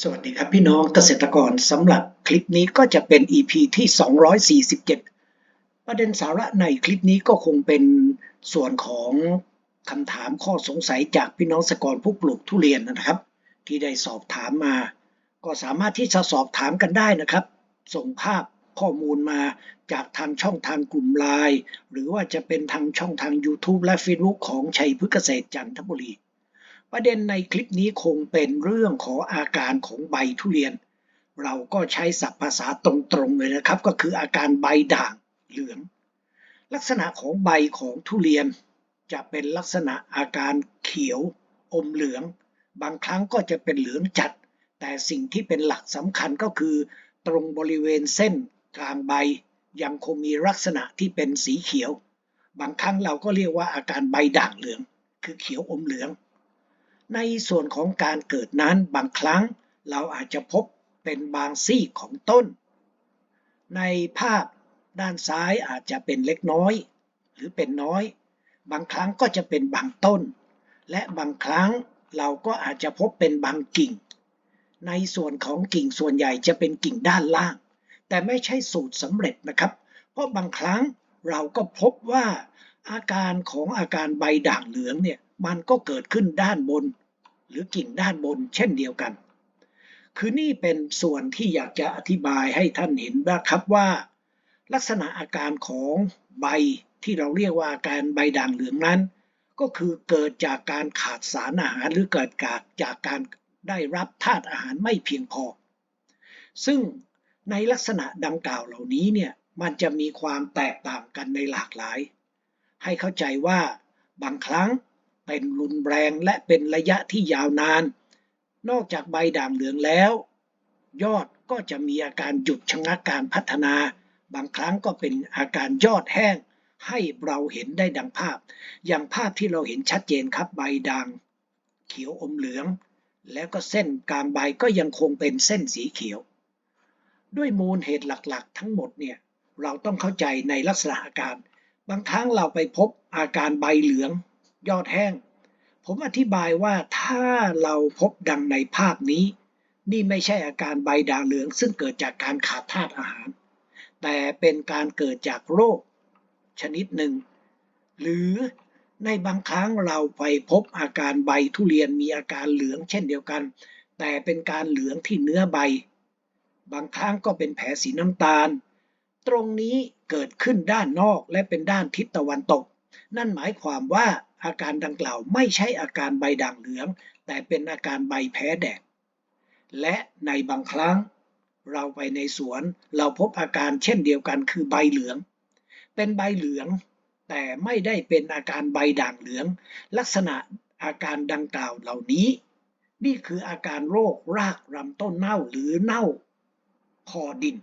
สวัสดีครับพี่น้องเกษตรกรสำหรับคลิปนี้ก็จะเป็น EP ที่ 247 ประเด็นสาระในคลิปนี้ก็คงเป็นส่วนของคำถามข้อสงสัยจากพี่น้องเกษตรกรผู้ปลูกทุเรียนนะครับ ที่ได้สอบถามมา ก็สามารถที่จะสอบถามกันได้นะครับ ส่งภาพข้อมูลมาจากทางช่องทางกลุ่มไลน์หรือว่าจะเป็นทางช่องทาง YouTube และ Facebook ของชัยพฤกษเกษตรจันทบุรี ประเด็นในคลิปนี้คงเป็นเรื่องของอาการของใบทุเรียน เราก็ใช้ศัพท์ภาษาตรงๆเลยนะครับ ก็คืออาการใบด่างเหลือง ลักษณะของใบของทุเรียน จะเป็นลักษณะอาการเขียว อมเหลือง บางครั้งก็จะเป็นเหลืองจัด แต่สิ่งที่เป็นหลักสำคัญก็คือ ตรงบริเวณเส้นกลางใบยังคงมีลักษณะที่เป็นสีเขียว บางครั้งเราก็เรียกว่าอาการใบด่างเหลือง คือเขียวอมเหลือง ในส่วนของการเกิดนั้นบางครั้งเราอาจจะพบเป็นบางซี่ของต้น ในภาพด้านซ้ายอาจจะเป็นเล็กน้อย หรือเป็นน้อย บางครั้งก็จะเป็นบางต้น และบางครั้งเราก็อาจจะพบเป็นบางกิ่ง ในส่วนของกิ่งส่วนใหญ่จะเป็นกิ่งด้านล่าง แต่ไม่ใช่สูตรสำเร็จนะครับ เพราะบางครั้งเราก็พบว่าอาการของอาการใบด่างเหลืองเนี่ยมันก็เกิดขึ้นด้านบน หรือกิ่งด้านบนเช่นเดียวกัน คือนี่เป็นส่วนที่อยากจะอธิบายให้ท่านเห็นนะครับว่า ลักษณะอาการของใบที่เราเรียกว่าการใบด่างเหลืองนั้น ก็คือเกิดจากการขาดสารอาหารหรือเกิดกาจากการได้รับธาตุอาหารไม่เพียงพอ ซึ่งในลักษณะดังกล่าวเหล่านี้เนี่ยมันจะมีความแตกต่างกันในหลากหลาย ให้เข้าใจว่าบางครั้ง เป็นรุนแรงและเป็นระยะที่ยาวนาน นอกจากใบด่างเหลืองแล้ว ยอดก็จะมีอาการหยุดชะงักการพัฒนา บางครั้งก็เป็นอาการยอดแห้ง ให้เราเห็นได้ดังภาพ อย่างภาพที่เราเห็นชัดเจนครับใบด่างเขียวอมเหลือง แล้วก็เส้นกลางใบก็ยังคงเป็นเส้นสีเขียว ด้วยมูลเหตุหลักๆ ทั้งหมดเนี่ยเราต้องเข้าใจในลักษณะอาการ บางครั้งเราไปพบอาการใบเหลือง ยอดแห้ง ผมอธิบายว่าถ้าเราพบดังในภาพนี้ นี่ไม่ใช่อาการใบด่างเหลือง ซึ่งเกิดจากการขาดธาตุอาหาร แต่เป็นการเกิดจากโรค ชนิดหนึ่ง หรือในบางครั้งเราไปพบอาการใบทุเรียนมีอาการเหลืองเช่นเดียวกัน แต่เป็นการเหลืองที่เนื้อใบ บางครั้งก็เป็นแผลสีน้ำตาล ตรงนี้เกิดขึ้นด้านนอกและเป็นด้านทิศตะวันตก นั่นหมายความว่า อาการดังกล่าวไม่ใช่อาการใบด่างเหลือง แต่เป็นอาการใบแพ้แดด และในบางครั้ง เราไปในสวนเราพบอาการเช่นเดียวกันคือใบเหลือง เป็นใบเหลือง แต่ไม่ได้เป็นอาการใบด่างเหลือง ลักษณะอาการดังกล่าวเหล่านี้ นี่คืออาการโรครากลำต้นเน่าหรือเน่าคอดิน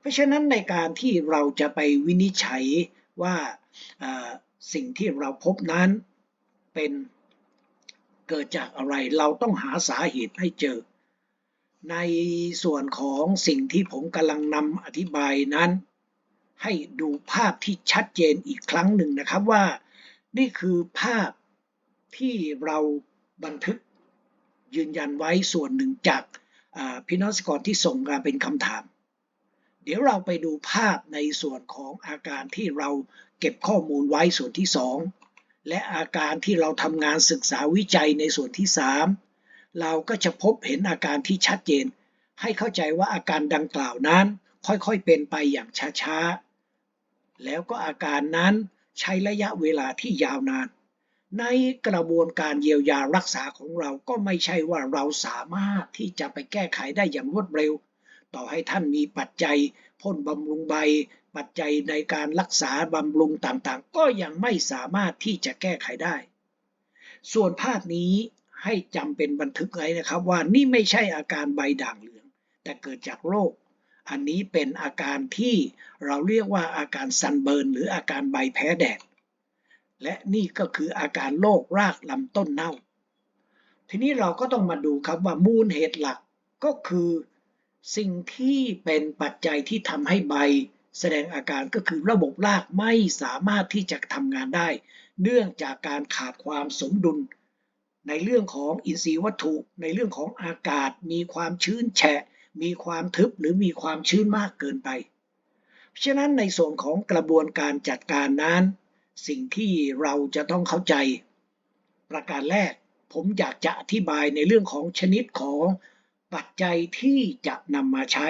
เพราะฉะนั้นในการที่เราจะไปวินิจฉัยว่า สิ่งที่เราพบนั้นเป็นเกิดจากอะไรเราต้องหาสาเหตุให้เจอ ในส่วนของสิ่งที่ผมกำลังนำอธิบายนั้น ให้ดูภาพที่ชัดเจนอีกครั้งหนึ่งนะครับว่า นี่คือภาพที่เราบันทึกยืนยันไว้ส่วนหนึ่งจากพี่น้องสกอรที่ส่งมาเป็นคำถาม เดี๋ยวเราไปดูภาพในส่วนของอาการที่เราเก็บข้อมูลไว้ส่วนที่ 2 และอาการที่เราทำงานศึกษาวิจัยในส่วนที่ 3 เราก็จะพบเห็นอาการที่ชัดเจน ให้เข้าใจว่าอาการดังกล่าวนั้น ค่อยๆเป็นไปอย่างช้าๆ แล้วก็อาการนั้นใช้ระยะเวลาที่ยาวนาน ในกระบวนการเยียวยารักษาของเราก็ไม่ใช่ว่าเราสามารถที่จะไปแก้ไขได้อย่างรวดเร็ว ต่อให้ท่านมีปัจจัยพ่นบำรุงใบ ปัจจัยในการรักษาบำรุงต่างๆ ก็ยังไม่สามารถที่จะแก้ไขได้ ส่วนภาพนี้ให้จำเป็นบันทึกไว้นะครับว่านี่ไม่ใช่อาการใบด่างเหลือง แต่เกิดจากโรค อันนี้เป็นอาการที่เราเรียกว่าอาการซันเบิร์นหรืออาการใบแพ้แดด และนี่ก็คืออาการโรครากลำต้นเน่า ทีนี้เราก็ต้องมาดูครับว่ามูลเหตุหลักก็คือ สิ่งที่เป็นปัจจัยที่ทำให้ใบแสดงอาการก็คือระบบรากไม่สามารถที่จะทำงานได้ เนื่องจากการขาดความสมดุล ในเรื่องของอินทรีย์วัตถุ ในเรื่องของอากาศ มีความชื้นแฉะ มีความทึบหรือมีความชื้นมากเกินไปเพราะฉะนั้นในส่วนของกระบวนการจัดการนั้น สิ่งที่เราจะต้องเข้าใจ ประการแรกผมอยากจะอธิบายในเรื่องของชนิดของ ปัจจัยที่จะนำมาใช้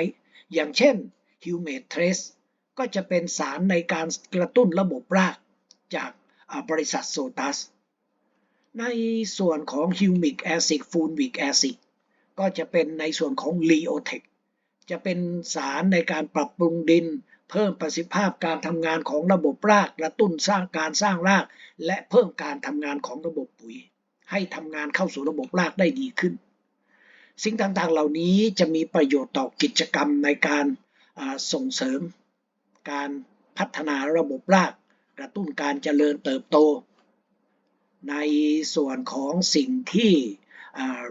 อย่างเช่น humate trace ก็จะเป็นสารในการกระตุ้นระบบรากจากบริษัทโซตัส ในส่วนของ humic acid fulvic acid ก็จะเป็นในส่วนของ Leotech จะเป็นสารในการปรับปรุงดิน เพิ่มประสิทธิภาพการทำงานของระบบรากกระตุ้นสร้างการสร้างราก และเพิ่มการทำงานของระบบปุ๋ย ให้ทำงานเข้าสู่ระบบรากได้ดีขึ้น สิ่งต่างๆ เหล่านี้จะมีประโยชน์ต่อกิจกรรมในการส่งเสริม การพัฒนาระบบราก กระตุ้นการเจริญเติบโต ในส่วนของสิ่งที่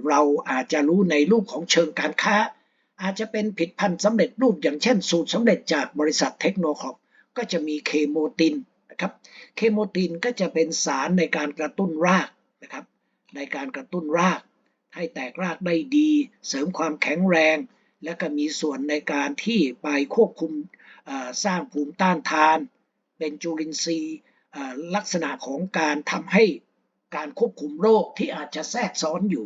เราอาจจะรู้ในรูปของเชิงการค้า อาจจะเป็นผิดพันธุ์สำเร็จรูปอย่างเช่น สูตรสำเร็จจากบริษัทเทคโนครอปก็จะมีเคโมตินนะครับเคโมตินก็จะเป็นสารในการกระตุ้นรากนะครับในการกระตุ้นราก ให้แตกรากได้ดี เสริมความแข็งแรง และก็มีส่วนในการที่ไปควบคุมสร้างภูมิต้านทาน เป็นจุลินทรีย์ลักษณะของการทำให้การควบคุมโรคที่อาจจะแทรกซ้อนอยู่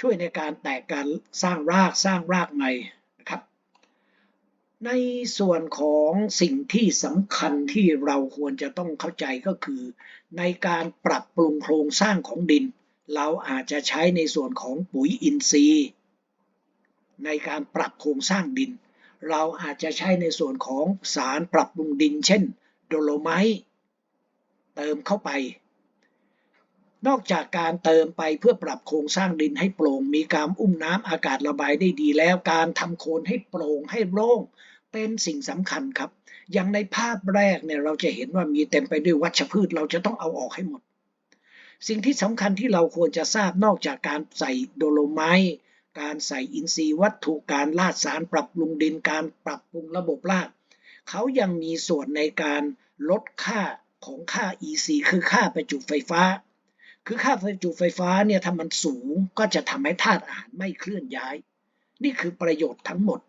ช่วยในการแตกการสร้างรากสร้างรากใหม่นะครับ ในส่วนของสิ่งที่สำคัญที่เราควรจะต้องเข้าใจก็คือ ในการปรับปรุงโครงสร้างของดิน เราอาจจะใช้ในส่วนของปุ๋ยอินทรีย์ ในการปรับโครงสร้างดิน เราอาจจะใช้ในส่วนของสารปรับปรุงดิน เช่น โดโลไมต์เติมเข้าไป นอกจากการเติมไปเพื่อปรับโครงสร้างดินให้โปร่ง มีการอุ้มน้ำอากาศระบายได้ดีแล้ว การทำโคนให้โปร่งให้โล่งเป็นสิ่งสำคัญครับ อย่างในภาพแรกเนี่ยเราจะเห็นว่ามีเต็มไปด้วยวัชพืช เราจะต้องเอาออกให้หมด สิ่งที่สำคัญที่เราควรจะทราบนอกจากการใส่โดโลไมต์การใส่อินทรีย์วัตถุการลาดสารปรับปรุงดินการปรับปรุงระบบรากเขายังมีส่วนในการลดค่าของค่า EC คือค่าประจุไฟฟ้า คือค่าประจุไฟฟ้าเนี่ยถ้ามันสูงก็จะทำให้ธาตุอาหารไม่เคลื่อนย้าย นี่คือประโยชน์ทั้งหมด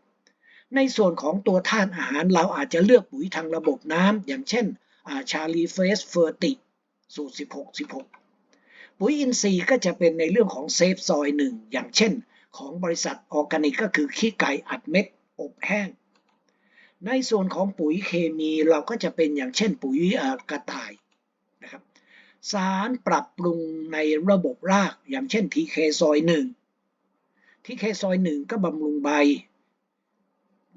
ในส่วนของตัวธาตุอาหารเราอาจจะเลือกปุ๋ยทางระบบน้ำอย่างเช่นชาลีเฟสเฟอร์ติสูตร16 16 ปุ๋ยอินทรีย์ก็จะเป็นในเรื่องของเซฟซอยหนึ่งอย่างเช่น ของบริษัทออร์แกนิกก็คือขี้ไก่อัดเม็ดอบแห้ง ในส่วนของปุ๋ยเคมีเราก็จะเป็นอย่างเช่น ปุ๋ยกระต่ายนะครับสารปรับปรุงในระบบรากอย่างเช่นทีเคซอยหนึ่งทีเคซอยหนึ่งก็บำรุงใบ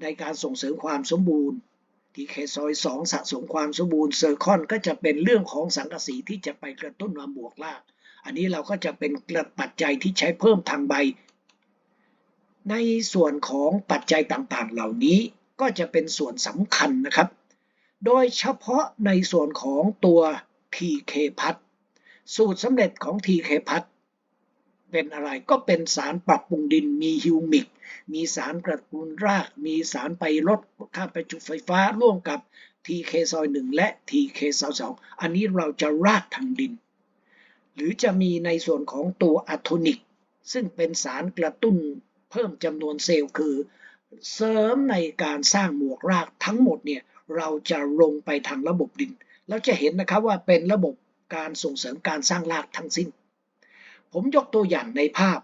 ในการส่งเสริมความสมบูรณ์ทีเคซอยสองสะสมความสมบูรณ์เซอร์คอนก็จะเป็นเรื่องของสังกะสีที่จะไปกระตุ้นความบวกราก อันนี้เราก็จะเป็นปัจจัยที่ใช้เพิ่มทางใบ ในส่วนของปัจจัยต่างๆ เหล่านี้ก็จะเป็นส่วนสำคัญนะครับ โดยเฉพาะในส่วนของตัว TK พัดสูตรสำเร็จของ TK พัดเป็นอะไรก็เป็นสารปรับปรุงดินมีฮิวมิก มีสารกระตุ้นราก มีสารไปลดค่าประจุไฟฟ้าร่วมกับ TK ซอย1และ TK ซอย2อันนี้เราจะรากทางดิน หรือจะมีในส่วนของตัวอะโทนิก ซึ่งเป็นสารกระตุ้นเพิ่มจำนวนเซลล์คือ เสริมในการสร้างหมวกรากทั้งหมดเนี่ยเราจะลงไปทางระบบดินเราจะเห็นนะครับว่าเป็นระบบการส่งเสริมการสร้างรากทั้งสิ้น ผมยกตัวอย่างในภาพ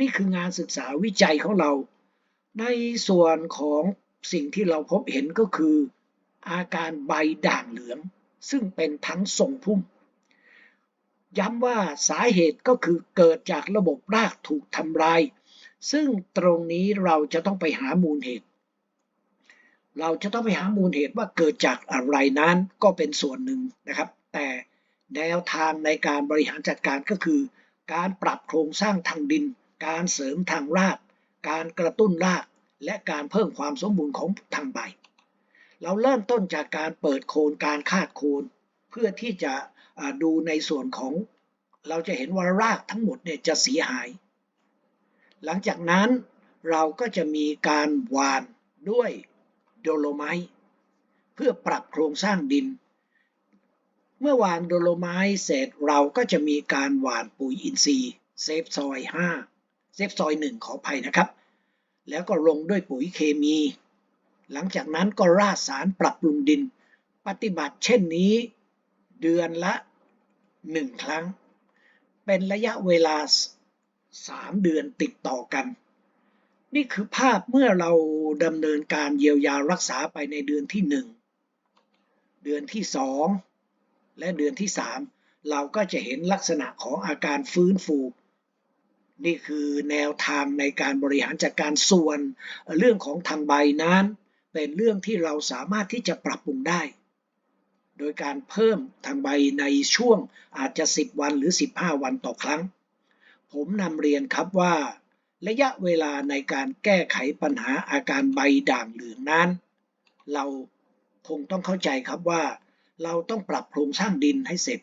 นี่คืองานศึกษาวิจัยของเรา ในส่วนของสิ่งที่เราพบเห็นก็คือ อาการใบด่างเหลือง ซึ่งเป็นทั้งทรงพุ่ม ย้ำว่าสาเหตุก็คือเกิดจากระบบรากถูกทำลาย ซึ่งตรงนี้เราจะต้องไปหามูลเหตุ เราจะต้องไปหามูลเหตุว่าเกิดจากอะไรนั้นก็เป็นส่วนหนึ่งนะครับ แต่แนวทางในการบริหารจัดการก็คือ การปรับโครงสร้างทางดิน การเสริมทางราก การกระตุ้นราก และการเพิ่มความสมบูรณ์ของทางใบ เราเริ่มต้นจากการเปิดโคนการคาดโคน เพื่อที่จะ ดูในส่วนของเราจะเห็นว่ารากทั้งหมดเนี่ยจะเสียหาย หลังจากนั้นเราก็จะมีการหวานด้วยโดโลไมต์เพื่อปรับโครงสร้างดิน เมื่อหวานโดโลไม้เสร็จเราก็จะมีการหวานปุ๋ยอินทรีย์เซฟซอย5เซฟซอย 1 ขออภัยนะครับ แล้วก็ลงด้วยปุ๋ยเคมี หลังจากนั้นก็ราดสารปรับปรุงดิน ปฏิบัติเช่นนี้ เดือนละ 1 ครั้ง เป็นระยะเวลา 3 เดือนติดต่อกัน นี่คือภาพเมื่อเราดำเนินการเยียวยารักษาไปในเดือนที่ 1 เดือนที่ 2 และเดือนที่ 3 เราก็จะเห็นลักษณะของอาการฟื้นฟูนี่คือแนวทางในการบริหารจัดการส่วน เรื่องของทางใบนั้น เป็นเรื่องที่เราสามารถที่จะปรับปรุงได้ โดยการเพิ่มทางใบในช่วงอาจจะ 10 วันหรือ 15 วันต่อครั้ง ผมนำเรียนครับว่า ระยะเวลาในการแก้ไขปัญหาอาการใบด่างเหลืองนั้น เราคงต้องเข้าใจครับว่า เราต้องปรับโครงสร้างดินให้เสร็จ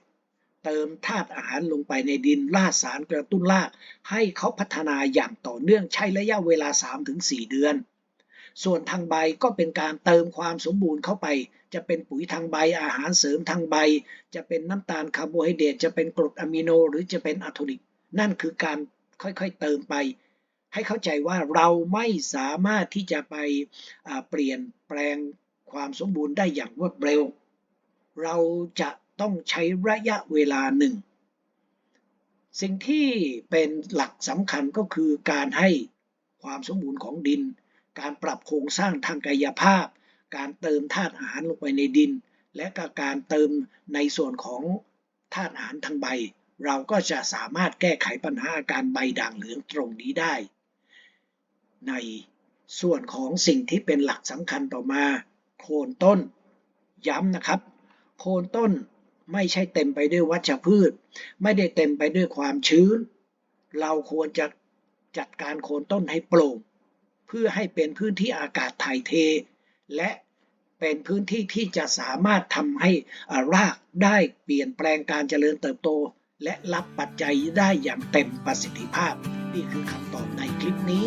เติมธาตุอาหารลงไปในดินล่าสารกระตุ้นราก ให้เขาพัฒนาอย่างต่อเนื่องใช้ระยะเวลา 3-4 เดือน ส่วนทางใบก็เป็นการเติมความสมบูรณ์เข้าไป จะเป็นปุ๋ยทางใบอาหารเสริมทางใบ จะเป็นน้ำตาลคาร์โบไฮเดรตจะเป็นกรดอะมิโน หรือจะเป็นอะโทนิกนั่นคือการค่อยๆเติมไป ให้เข้าใจว่าเราไม่สามารถที่จะไปเปลี่ยนแปลงความสมบูรณ์ได้อย่างรวดเร็ว เราจะต้องใช้ระยะเวลาหนึ่ง สิ่งที่เป็นหลักสำคัญก็คือการให้ความสมบูรณ์ของดิน การปรับโครงสร้างทางกายภาพ การเติมธาตุอาหารลงไปในดิน และก็การเติมในส่วนของธาตุอาหารทางใบ เราก็จะสามารถแก้ไขปัญหาอาการใบด่างเหลืองตรงนี้ได้ ในส่วนของสิ่งที่เป็นหลักสำคัญต่อมา โคนต้น ย้ำนะครับ โคนต้นไม่ใช่เต็มไปด้วยวัชพืช ไม่ได้เต็มไปด้วยความชื้น เราควรจะจัดการโคนต้นให้โปร่ง เพื่อให้เป็นพื้นที่อากาศถ่ายเท และเป็นพื้นที่ที่จะสามารถทำให้รากได้เปลี่ยนแปลงการเจริญเติบโต และรับปัจจัยได้อย่างเต็มประสิทธิภาพ นี่คือคำตอบในคลิปนี้